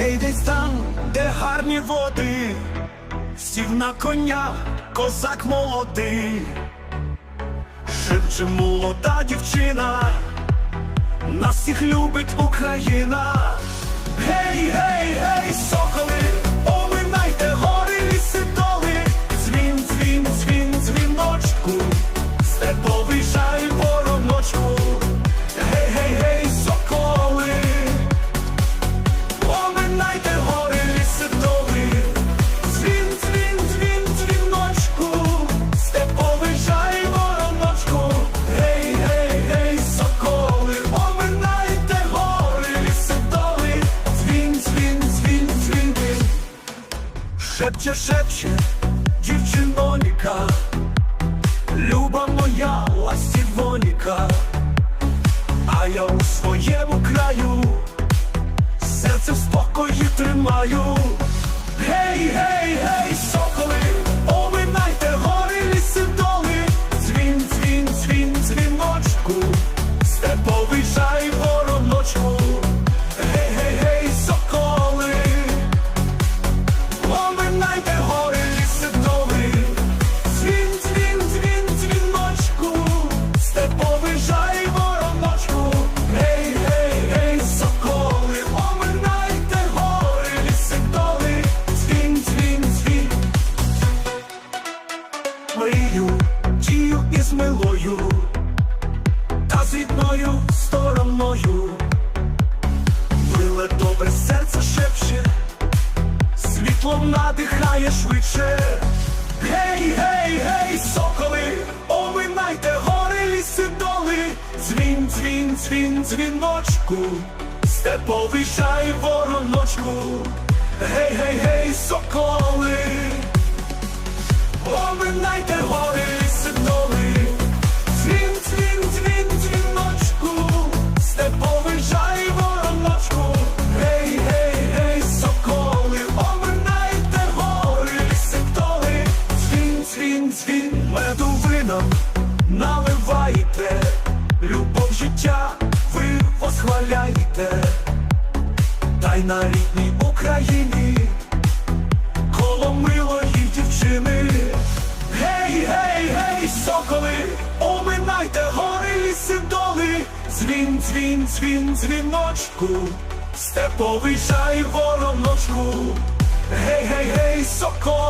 Гей, десь там, де гарні води, сів на коня, козак молодий, шепче молода дівчина, нас всіх любить Україна. Гей, гей, гей, Шепче, шепче, дівчиноніка, люба моя ластівоніка, а я у своєму краю. Серце в спокої тримаю. Гей, гей, оминайте гори ліси доли, дзвін, дзвін, дзвін, дзвіночку, степовий жай вороночку. Гей, гей, гей, соколи, оминайте гори ліси доли, дзвін, дзвін, дзвін. Мрію, дію із милою, та з рідною стороною. Світлом надихає швидше. Гей, гей, гей, соколи, оминайте гори ліси доли, дзвін, дзвін, дзвін, дзвіночку, степовий шай вороночку. Гей, гей, гей, соколи, вином наливаєте, любов життя ви восхваляєте, та й на рідній Україні коло милої дівчини. Гей, гей, гей, соколи, оминайте гори ліси доли, дзвін, дзвін, дзвін, дзвіночку, степовий жай вороночку. Гей, гей, гей, соколи,